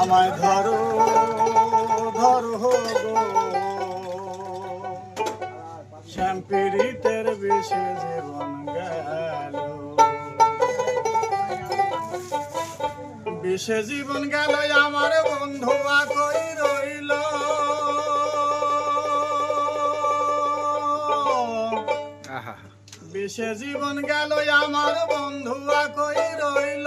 আমায় ধরো ধরো গো। শ্যাম্পিরিতের বিষে জীবন গেল। বিষে জীবন গেল আমার বন্ধু কই রইল। বিষে জীবন গেল আমার বন্ধু কই রইল।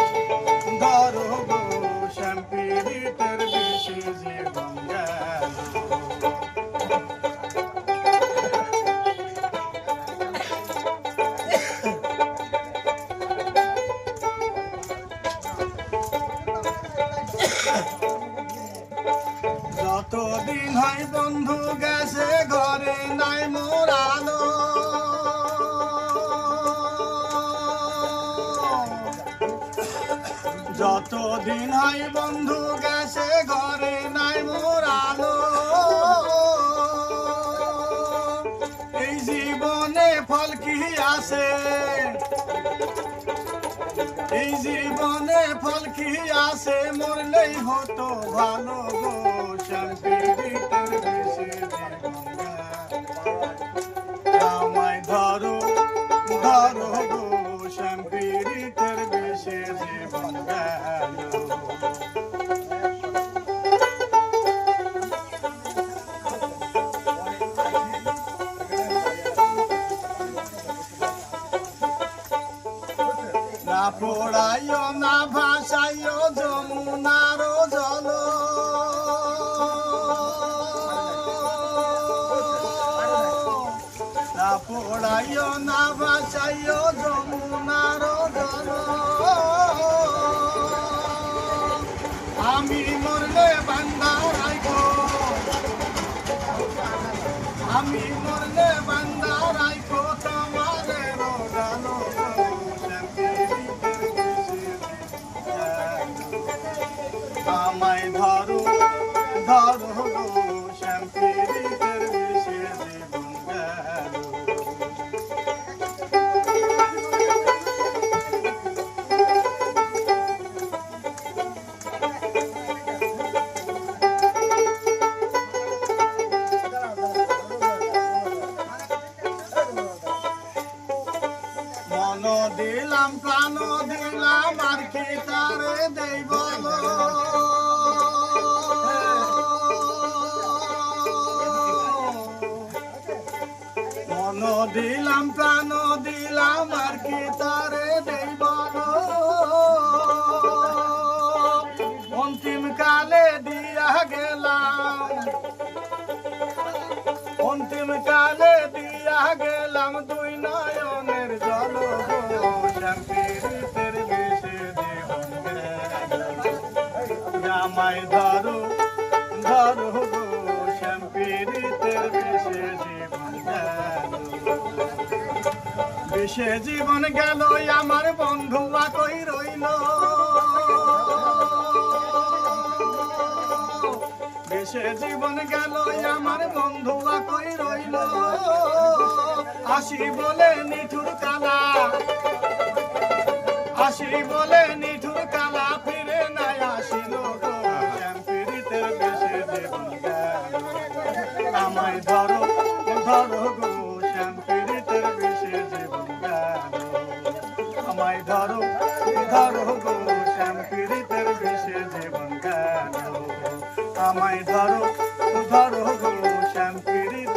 যতদিন হয় বন্ধু গেছে ঘরে, নাই মোরালো যতদিন হয় বন্ধু গেছে ঘরে, নাই মোরালো এই জীবনে ফল কি আছে? এই জীবনে ফল আসে মরলেই হতো ভালো গো শান্তির বেশি পোড়াইও না, ভাসাইও যমুনার জল। পোড়াইও না, ভাসাইও যমুনার জল। আমি মরলে বান্দা রাইগো আমি মরলে আমায় ধরো ধরো গো শ্যাম্পিরিতের বিষে জীবন গেল। মন দিলাম, প্রাণ দিলাম, আর কি তারে দেই অন্তিম কালে দিয়া গেলাম দুই নয়নের জল। আমায় ধরো ধরো গো বিষে জীবন বিষে জীবন গেল আমার বন্ধু বা কই রইল বিষে জীবন গেল, আমার বন্ধু কই রইল। আসি বলে নিঠুর কালা আসি বলে নিঠুর কালা, ফিরে নাই আসিল আমায় ধরো ধরো গো শ্যাম্পিরিতের বিষে জীবন গেল। আমায় ধরো আমায় ধরো ধরো গো শ্যাম্পিরিতের